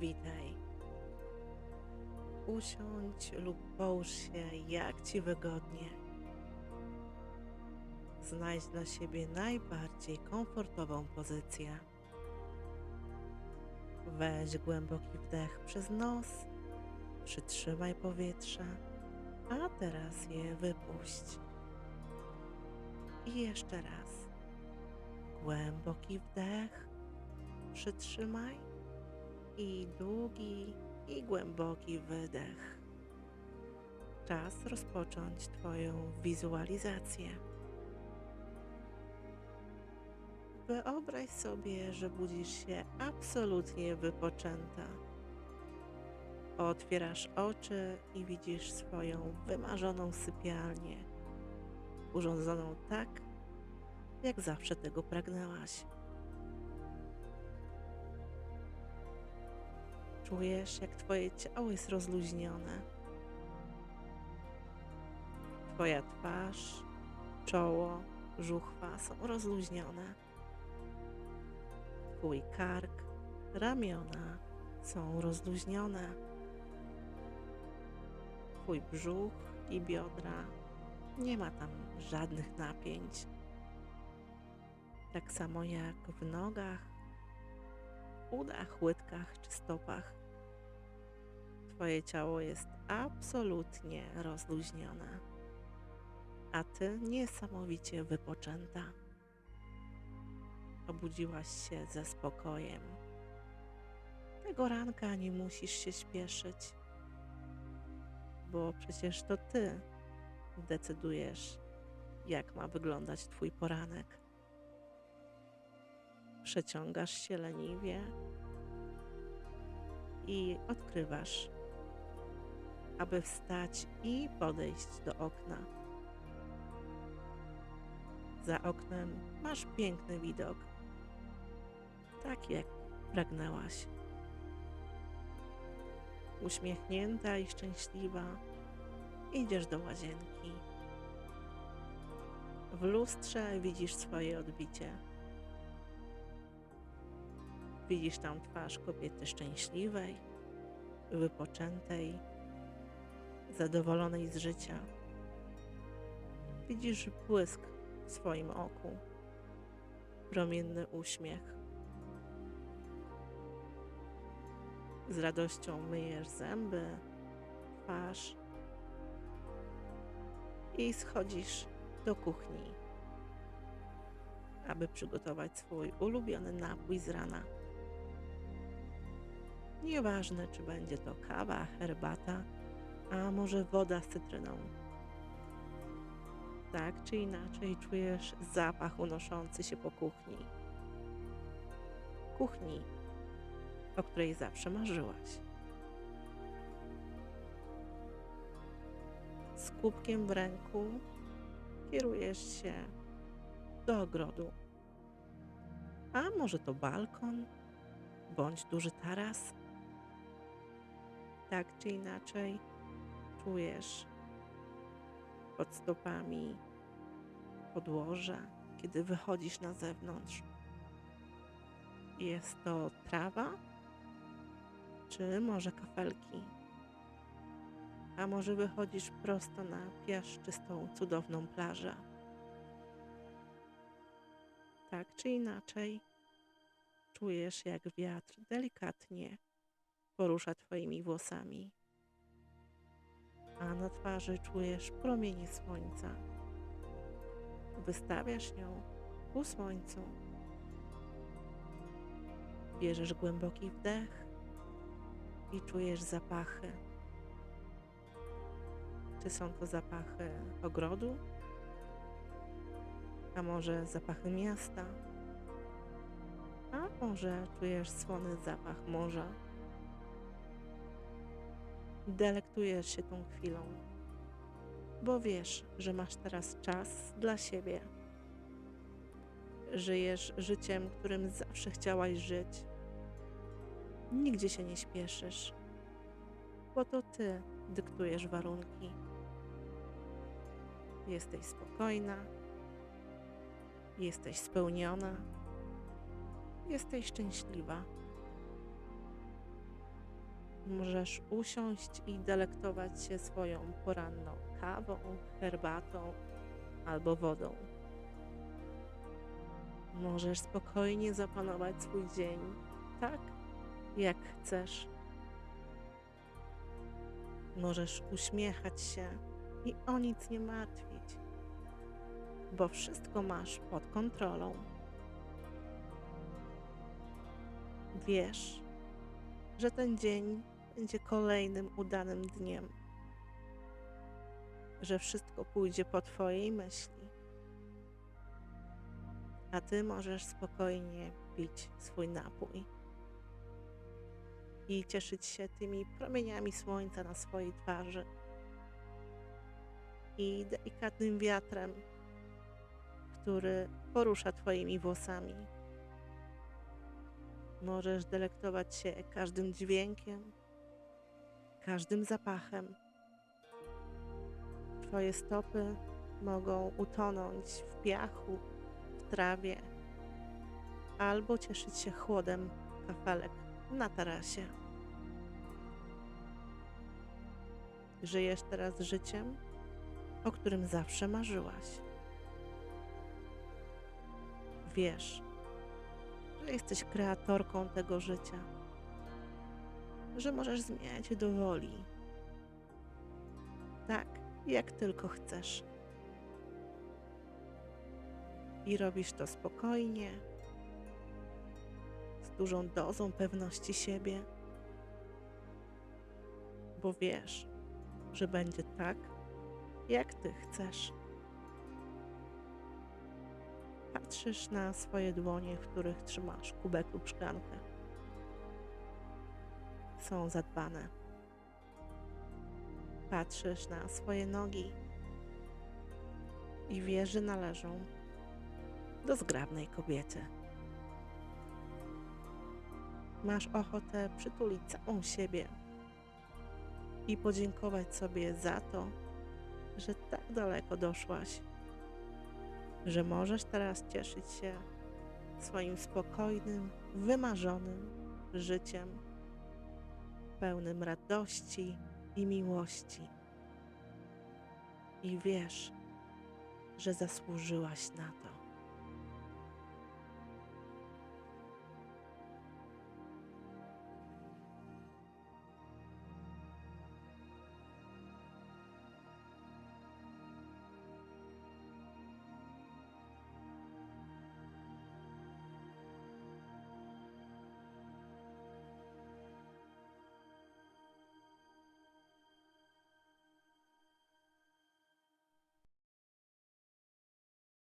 Witaj. Usiądź lub połóż się jak ci wygodnie. Znajdź dla siebie najbardziej komfortową pozycję. Weź głęboki wdech przez nos, przytrzymaj powietrze, a teraz je wypuść. I jeszcze raz. Głęboki wdech, przytrzymaj i długi i głęboki wydech. Czas rozpocząć Twoją wizualizację. Wyobraź sobie, że budzisz się absolutnie wypoczęta. Otwierasz oczy i widzisz swoją wymarzoną sypialnię, urządzoną tak, jak zawsze tego pragnęłaś. Czujesz, jak Twoje ciało jest rozluźnione. Twoja twarz, czoło, żuchwa są rozluźnione. Twój kark, ramiona są rozluźnione. Twój brzuch i biodra nie ma tam żadnych napięć. Tak samo jak w nogach, udach, łydkach czy stopach. Twoje ciało jest absolutnie rozluźnione, a ty niesamowicie wypoczęta. Obudziłaś się ze spokojem. Tego ranka nie musisz się śpieszyć, bo przecież to ty decydujesz, jak ma wyglądać Twój poranek. Przeciągasz się leniwie i odkrywasz, aby wstać i podejść do okna. Za oknem masz piękny widok, tak jak pragnęłaś. Uśmiechnięta i szczęśliwa, idziesz do łazienki. W lustrze widzisz swoje odbicie. Widzisz tam twarz kobiety szczęśliwej, wypoczętej, zadowolonej z życia. Widzisz błysk w swoim oku, promienny uśmiech. Z radością myjesz zęby, twarz i schodzisz do kuchni, aby przygotować swój ulubiony napój z rana. Nieważne, czy będzie to kawa, herbata, a może woda z cytryną. Tak czy inaczej czujesz zapach unoszący się po kuchni. Kuchni, o której zawsze marzyłaś. Z kubkiem w ręku kierujesz się do ogrodu. A może to balkon, bądź duży taras? Tak czy inaczej czujesz pod stopami podłoże, kiedy wychodzisz na zewnątrz. Jest to trawa, czy może kafelki? A może wychodzisz prosto na piaszczystą, cudowną plażę? Tak czy inaczej, czujesz, jak wiatr delikatnie porusza Twoimi włosami, a na twarzy czujesz promienie słońca. Wystawiasz ją ku słońcu. Bierzesz głęboki wdech i czujesz zapachy. Czy są to zapachy ogrodu? A może zapachy miasta? A może czujesz słony zapach morza? Delektujesz się tą chwilą, bo wiesz, że masz teraz czas dla siebie. Żyjesz życiem, którym zawsze chciałaś żyć. Nigdzie się nie śpieszysz, bo to ty dyktujesz warunki. Jesteś spokojna, jesteś spełniona, jesteś szczęśliwa. Możesz usiąść i delektować się swoją poranną kawą, herbatą albo wodą. Możesz spokojnie zaplanować swój dzień tak, jak chcesz. Możesz uśmiechać się i o nic nie martwić, bo wszystko masz pod kontrolą. Wiesz, że ten dzień będzie kolejnym udanym dniem, że wszystko pójdzie po Twojej myśli, a Ty możesz spokojnie pić swój napój i cieszyć się tymi promieniami słońca na swojej twarzy i delikatnym wiatrem, który porusza Twoimi włosami. Możesz delektować się każdym dźwiękiem, każdym zapachem. Twoje stopy mogą utonąć w piachu, w trawie, albo cieszyć się chłodem kafelek na tarasie. Żyjesz teraz życiem, o którym zawsze marzyłaś. Wiesz, że jesteś kreatorką tego życia, że możesz zmieniać do woli. Tak, jak tylko chcesz. I robisz to spokojnie, z dużą dozą pewności siebie, bo wiesz, że będzie tak, jak ty chcesz. Patrzysz na swoje dłonie, w których trzymasz kubek lub szklankę. Są zadbane. Patrzysz na swoje nogi i wiesz, że należą do zgrabnej kobiety. Masz ochotę przytulić całą siebie i podziękować sobie za to, że tak daleko doszłaś, że możesz teraz cieszyć się swoim spokojnym, wymarzonym życiem, pełnym radości i miłości. I wiesz, że zasłużyłaś na to.